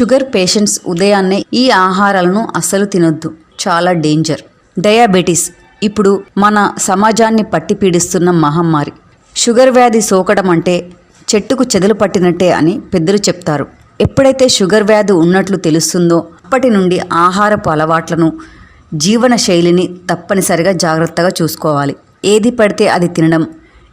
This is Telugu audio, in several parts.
షుగర్ పేషెంట్స్ ఉదయాన్నే ఈ ఆహారాలను అస్సలు తినొద్దు. చాలా డేంజర్. డయాబెటీస్. ఇప్పుడు మన సమాజాన్ని పట్టి పీడిస్తున్న మహమ్మారి. షుగర్ వ్యాధి సోకడం అంటే చెట్టుకు చెదలు పట్టినట్టే అని పెద్దలు చెప్తారు. ఎప్పుడైతే షుగర్ వ్యాధి ఉన్నట్లు తెలుస్తుందో అప్పటి నుండి ఆహారపు అలవాట్లను జీవన శైలిని తప్పనిసరిగా జాగ్రత్తగా చూసుకోవాలి. ఏది పడితే అది తినడం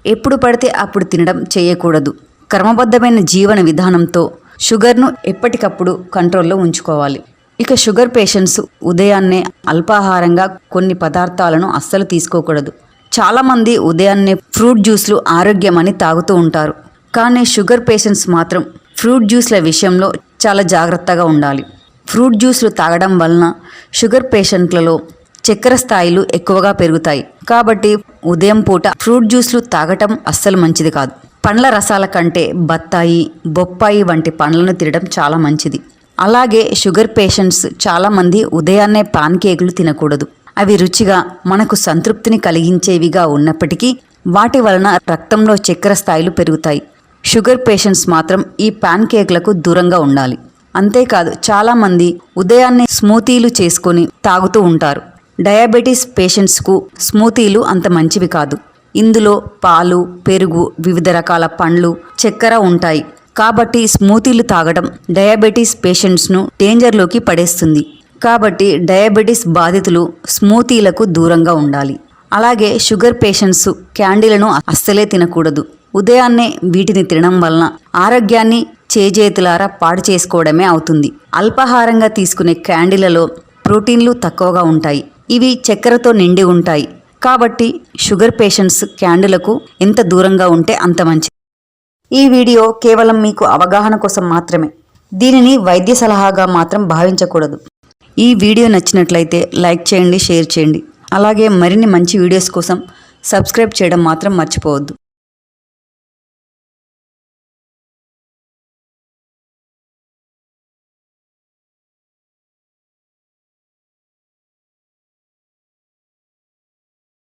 ఎప్పుడు పడితే అప్పుడు తినడం చేయకూడదు. క్రమబద్ధమైన జీవన విధానంతో షుగర్ను ఎప్పటికప్పుడు కంట్రోల్లో ఉంచుకోవాలి. ఇక షుగర్ పేషెంట్స్ ఉదయాన్నే అల్పాహారంగా కొన్ని పదార్థాలను అస్సలు తీసుకోకూడదు. చాలామంది ఉదయాన్నే ఫ్రూట్ జ్యూస్లు ఆరోగ్యమని తాగుతూ ఉంటారు. కానీ షుగర్ పేషెంట్స్ మాత్రం ఫ్రూట్ జ్యూస్ల విషయంలో చాలా జాగ్రత్తగా ఉండాలి. ఫ్రూట్ జ్యూస్లు తాగడం వలన షుగర్ పేషెంట్లలో చక్కెర స్థాయిలు ఎక్కువగా పెరుగుతాయి. కాబట్టి ఉదయం పూట ఫ్రూట్ జ్యూస్లు తాగటం అస్సలు మంచిది కాదు. పండ్ల రసాల కంటే బత్తాయి బొప్పాయి వంటి పండ్లను తినడం చాలా మంచిది. అలాగే షుగర్ పేషెంట్స్ చాలామంది ఉదయాన్నే పాన్ కేకులు తినకూడదు. అవి రుచిగా మనకు సంతృప్తిని కలిగించేవిగా ఉన్నప్పటికీ వాటి వలన రక్తంలో చక్కెర స్థాయిలు పెరుగుతాయి. షుగర్ పేషెంట్స్ మాత్రం ఈ పాన్ కేక్లకు దూరంగా ఉండాలి. అంతేకాదు చాలామంది ఉదయాన్నే స్మూతీలు చేసుకొని తాగుతూ ఉంటారు. డయాబెటీస్ పేషెంట్స్కు స్మూతీలు అంత మంచివి కాదు. ఇందులో పాలు పెరుగు వివిధ రకాల పండ్లు చక్కెర ఉంటాయి. కాబట్టి స్మూతీలు తాగడం డయాబెటీస్ పేషెంట్స్ను డేంజర్లోకి పడేస్తుంది. కాబట్టి డయాబెటీస్ బాధితులు స్మూతీలకు దూరంగా ఉండాలి. అలాగే షుగర్ పేషెంట్స్ క్యాండీలను అస్సలే తినకూడదు. ఉదయాన్నే వీటిని తినడం వలన ఆరోగ్యాన్ని చేజేతులారా పాడు చేసుకోవడమే అవుతుంది. అల్పాహారంగా తీసుకునే క్యాండీలలో ప్రోటీన్లు తక్కువగా ఉంటాయి. ఇవి చక్కెరతో నిండి ఉంటాయి. కాబట్టి షుగర్ పేషెంట్స్ క్యాండిలకు ఎంత దూరంగా ఉంటే అంత మంచిది. ఈ వీడియో కేవలం మీకు అవగాహన కోసం మాత్రమే. దీనిని వైద్య సలహాగా మాత్రం భావించకూడదు. ఈ వీడియో నచ్చినట్లయితే లైక్ చేయండి షేర్ చేయండి. అలాగే మరిన్ని మంచి వీడియోస్ కోసం సబ్స్క్రైబ్ చేయడం మాత్రం మర్చిపోవద్దు.